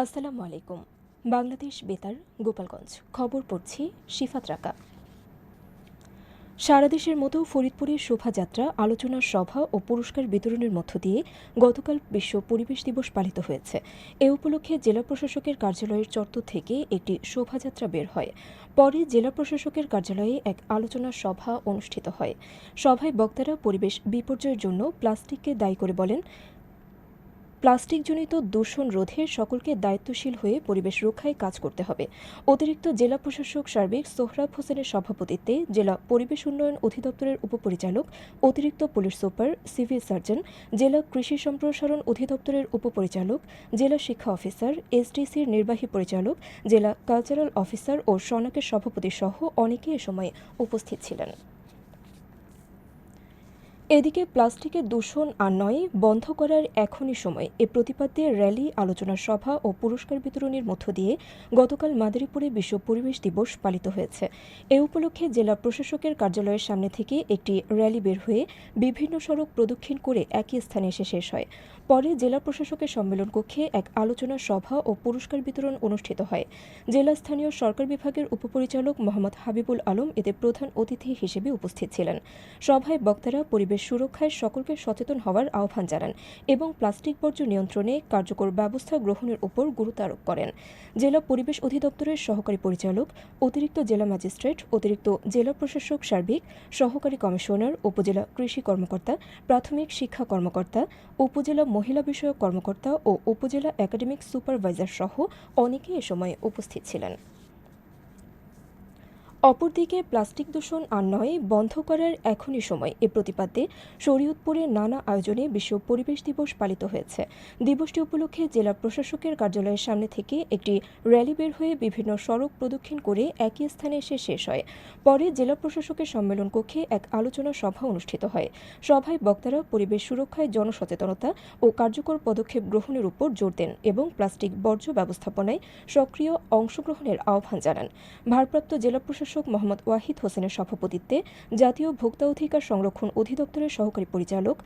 আসসালামু আলাইকুম। বাংলাদেশ বেতার, গোপালগঞ্জ। খবর পড়ছি শিফাত রাকা। সারা দেশের মতো ফরিদপুরের শোভাযাত্রা, আলোচনা সভা ও পুরস্কার বিতরণের মধ্য দিয়ে গতকাল বিশ্ব পরিবেশ দিবস পালিত হয়েছে। এ উপলক্ষে জেলা প্রশাসকের কার্যালয়ের চত্বর থেকে একটি শোভাযাত্রা বের হয়। পরে জেলা প্রশাসকের কার্যালয়ে এক আলোচনা সভা অনুষ্ঠিত হয়। সভায় বক্তারা পরিবেশ বিপর্যয়ের জন্য প্লাস্টিককে দায়ী করে বলেন প্লাস্টিকজনিত দূষণ রোধে সকলকে দায়িত্বশীল হয়ে পরিবেশ রক্ষায় কাজ করতে হবে। অতিরিক্ত জেলা প্রশাসক সার্বিক সোহরাব হোসেনের সভাপতিত্বে জেলা পরিবেশ উন্নয়ন অধিদপ্তরের উপপরিচালক, অতিরিক্ত পুলিশ সুপার, সিভিল সার্জন, জেলা কৃষি সম্প্রসারণ অধিদপ্তরের উপপরিচালক, জেলা শিক্ষা অফিসার, এসডিসির নির্বাহী পরিচালক, জেলা কালচারাল অফিসার ও সনাকের সভাপতি সহ অনেকে এ সময় উপস্থিত ছিলেন। এদিকে প্লাস্টিকের দূষণ আর নয়, বন্ধ করার এখনই সময়। এ প্রতিপাদ্যে র্যালি, আলোচনা সভা ও পুরস্কার বিতরণের মধ্য দিয়ে গতকাল মাদারীপুরে বিশ্ব পরিবেশ দিবস পালিত হয়েছে। এ উপলক্ষে জেলা প্রশাসকের কার্যালয়ের সামনে থেকে একটি র্যালি বের হয়ে বিভিন্ন সড়ক প্রদক্ষিণ করে একই স্থানে এসে শেষ হয়। পরে জেলা প্রশাসকের সম্মেলন কক্ষে এক আলোচনা সভা ও পুরস্কার বিতরণ অনুষ্ঠিত হয়। জেলা স্থানীয় সরকার বিভাগের উপপরিচালক মোহাম্মদ হাবিবুল আলম এতে প্রধান অতিথি হিসেবে উপস্থিত ছিলেন। সভায় বক্তারা পরিবেশ সুরক্ষায় সকলকে সচেতন হওয়ার আহ্বান জানান এবং প্লাস্টিক বর্জ্য নিয়ন্ত্রণে কার্যকর ব্যবস্থা গ্রহণের উপর গুরুত্ব আরোপ করেন। জেলা পরিবেশ অধিদপ্তরের সহকারী পরিচালক, অতিরিক্ত জেলা ম্যাজিস্ট্রেট, অতিরিক্ত জেলা প্রশাসক সার্বিক, সহকারী কমিশনার, উপজেলা কৃষি কর্মকর্তা, প্রাথমিক শিক্ষা কর্মকর্তা, উপজেলা মহিলা বিষয়ক কর্মকর্তা ও উপজেলা একাডেমিক সুপারভাইজার সহ অনেকে এ সময় উপস্থিত ছিলেন। অপরদিকে প্লাস্টিক দূষণ আর নয়, বন্ধ করার এখনই সময়। এ প্রতিপাদ্যে শরীয়তপুরে নানা আয়োজনে বিশ্ব পরিবেশ দিবস পালিত হয়েছে। দিবসটি উপলক্ষে জেলা প্রশাসকের কার্যালয়ের সামনে থেকে একটি র্যালি বের হয়ে বিভিন্ন সড়ক প্রদক্ষিণ করে একই স্থানে এসে শেষ হয়। পরে জেলা প্রশাসকের সম্মেলন কক্ষে এক আলোচনা সভা অনুষ্ঠিত হয়। সভায় বক্তারা পরিবেশ সুরক্ষায় জনসচেতনতা ও কার্যকর পদক্ষেপ গ্রহণের উপর জোর দেন এবং প্লাস্টিক বর্জ্য ব্যবস্থাপনায় সক্রিয় অংশগ্রহণের আহ্বান জানান। ভারপ্রাপ্ত জেলা প্রশাসক প্রশাসক মোহাম্মদ ওয়াহিদ হোসেনের সভাপতিত্বে জাতীয় ভোক্তা অধিকার সংরক্ষণ অধিদপ্তরের সহকারী পরিচালক,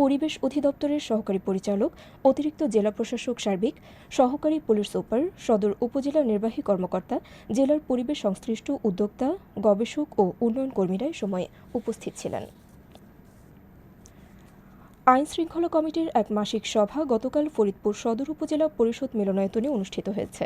পরিবেশ অধিদপ্তরের সহকারী পরিচালক, অতিরিক্ত জেলা প্রশাসক সার্বিক, সহকারী পুলিশ সুপার, সদর উপজেলা নির্বাহী কর্মকর্তা, জেলার পরিবেশ সংশ্লিষ্ট উদ্যোক্তা, গবেষক ও উন্নয়ন কর্মীরা সময় উপস্থিত ছিলেন। আইন শৃঙ্খলা কমিটির এক মাসিক সভা গতকাল ফরিদপুর সদর উপজেলা পরিষদ মিলনায়তনে অনুষ্ঠিত হয়েছে।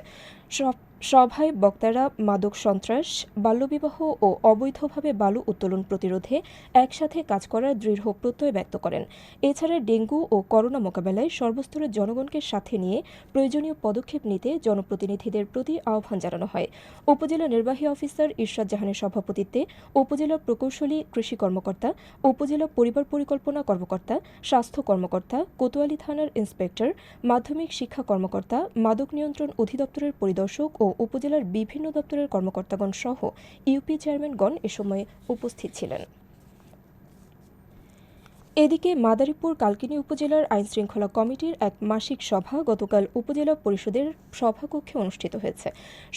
সভায় বক্তারা মাদক সন্ত্রাস, বাল্যবিবাহ ও অবৈধভাবে বালু উত্তোলন প্রতিরোধে একসাথে কাজ করার দৃঢ় প্রত্যয় ব্যক্ত করেন। এছাড়া ডেঙ্গু ও করোনা মোকাবেলায় সর্বস্তরের জনগণকে সাথে নিয়ে প্রয়োজনীয় পদক্ষেপ নিতে জনপ্রতিনিধিদের প্রতি আহ্বান জানানো হয়। উপজেলা নির্বাহী অফিসার ইরশাদ জাহানের সভাপতিত্বে উপজেলা প্রকৌশলী, কৃষি কর্মকর্তা, উপজেলা পরিবার পরিকল্পনা কর্মকর্তা, স্বাস্থ্য কর্মকর্তা, কোতোয়ালি থানার ইন্সপেক্টর, মাধ্যমিক শিক্ষা কর্মকর্তা, মাদক নিয়ন্ত্রণ অধিদপ্তরের পরিদর্শক ও উপজেলার বিভিন্ন দপ্তরের কর্মকর্তাগণ সহ ইউপি চেয়ারম্যানগণ এ সময় উপস্থিত ছিলেন। এদিকে মাদারীপুর কালকিনি উপজেলার আইন শৃঙ্খলা কমিটির এক মাসিক সভা গতকাল উপজেলা পরিষদের সভাকক্ষে অনুষ্ঠিত হয়েছে।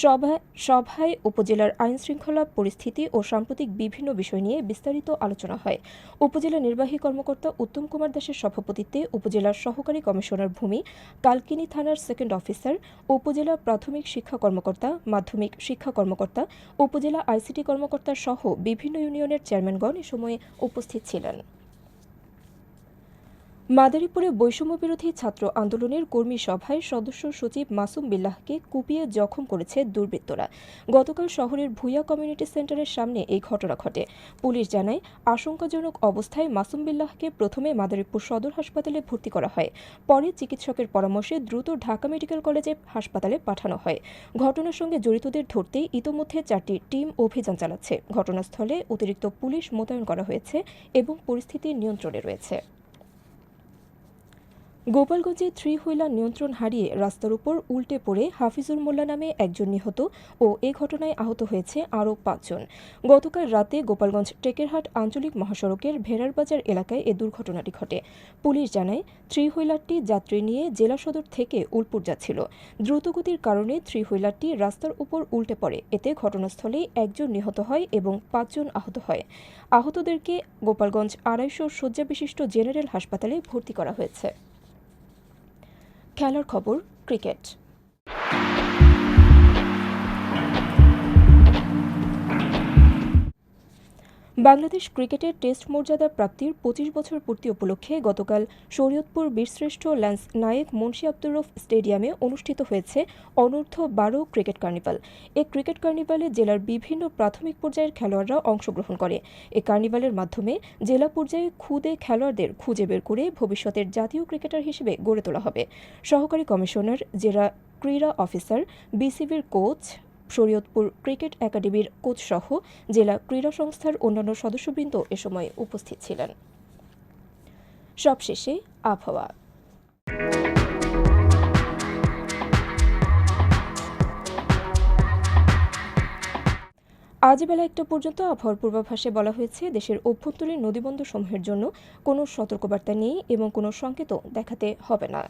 সভায় সভায় উপজেলার আইন শৃঙ্খলা পরিস্থিতি ও সাম্প্রতিক বিভিন্ন বিষয় নিয়ে বিস্তারিত আলোচনা হয়। উপজেলা নির্বাহী কর্মকর্তা উত্তম কুমার দাসের সভাপতিত্বে উপজেলার সহকারী কমিশনার ভূমি, কালকিনি থানার সেকেন্ড অফিসার, উপজেলা প্রাথমিক শিক্ষা কর্মকর্তা, মাধ্যমিক শিক্ষা কর্মকর্তা, উপজেলা আইসিটি কর্মকর্তা সহ বিভিন্ন ইউনিয়নের চেয়ারম্যানগণ এ সময় উপস্থিত ছিলেন। মাদারীপুরে বৈষম্য বিরোধী ছাত্র আন্দোলনের কর্মী সভায় সদস্য সচিব মাসুম বিল্লাহকে কুপিয়ে জখম করেছে দুর্বৃত্তরা। গতকাল শহরের ভুইয়া কমিউনিটি সেন্টারের সামনে এই ঘটনা ঘটে। পুলিশ জানায়, আশঙ্কাজনক অবস্থায় মাসুম বিল্লাহকে প্রথমে মাদারীপুর সদর হাসপাতালে ভর্তি করা হয়, পরে চিকিৎসকের পরামর্শে দ্রুত ঢাকা মেডিকেল কলেজে হাসপাতালে পাঠানো হয়। ঘটনার সঙ্গে জড়িতদের ধরতে ইতোমধ্যে চারটি টিম অভিযান চালাচ্ছে। ঘটনাস্থলে অতিরিক্ত পুলিশ মোতায়েন করা হয়েছে এবং পরিস্থিতি নিয়ন্ত্রণে রয়েছে। গোপালগঞ্জে থ্রি হুইলার নিয়ন্ত্রণ হারিয়ে রাস্তার উপর উল্টে পড়ে হাফিজুর মোল্লা নামে একজন নিহত ও এ ঘটনায় আহত হয়েছে আরও পাঁচজন। গতকাল রাতে গোপালগঞ্জ টেকেরহাট আঞ্চলিক মহাসড়কের ভেড়ারবাজার এলাকায় এ দুর্ঘটনাটি ঘটে। পুলিশ জানায় থ্রি হুইলারটি যাত্রী নিয়ে জেলা সদর থেকে উলপুর যাচ্ছিল। দ্রুতগতির কারণে থ্রি হুইলারটি রাস্তার উপর উল্টে পড়ে। এতে ঘটনাস্থলেই একজন নিহত হয় এবং পাঁচজন আহত হয়। আহতদেরকে গোপালগঞ্জ আড়াইশো শয্যা বিশিষ্ট জেনারেল হাসপাতালে ভর্তি করা হয়েছে। খেলার খবর ক্রিকেট। বাংলাদেশ ক্রিকেটের টেস্ট মর্যাদা প্রাপ্তির পঁচিশ বছর পূর্তি উপলক্ষে গতকাল শরীয়তপুর বীরশ্রেষ্ঠ ল্যান্স নায়েক মুন্সি আব্দুর রফ স্টেডিয়ামে অনুষ্ঠিত হয়েছে অনূর্ধ্ব বারো ক্রিকেট কার্নিভাল। এই ক্রিকেট কার্নিভালে জেলার বিভিন্ন প্রাথমিক পর্যায়ের খেলোয়াড়রা অংশগ্রহণ করে। এই কার্নিভালের মাধ্যমে জেলা পর্যায়ে খুদে খেলোয়াড়দের খুঁজে বের করে ভবিষ্যতের জাতীয় ক্রিকেটার হিসেবে গড়ে তোলা হবে। সহকারী কমিশনার, জেলা ক্রীড়া অফিসার, বিসিবির কোচ শরীয়তপুর ক্রিকেট একাডেমির কোচসহ জেলা ক্রীড়া সংস্থার অন্যান্য সদস্যবৃন্দ এ সময় উপস্থিত ছিলেন। সবশেষে আবহাওয়া। আজ বেলা একটা পর্যন্ত আবহাওয়ার পূর্বাভাসে বলা হয়েছে, দেশের অভ্যন্তরীণ নদীবন্দর সমূহের জন্য কোনো সতর্কবার্তা নেই এবং কোনো সংকেতও দেখাতে হবে না।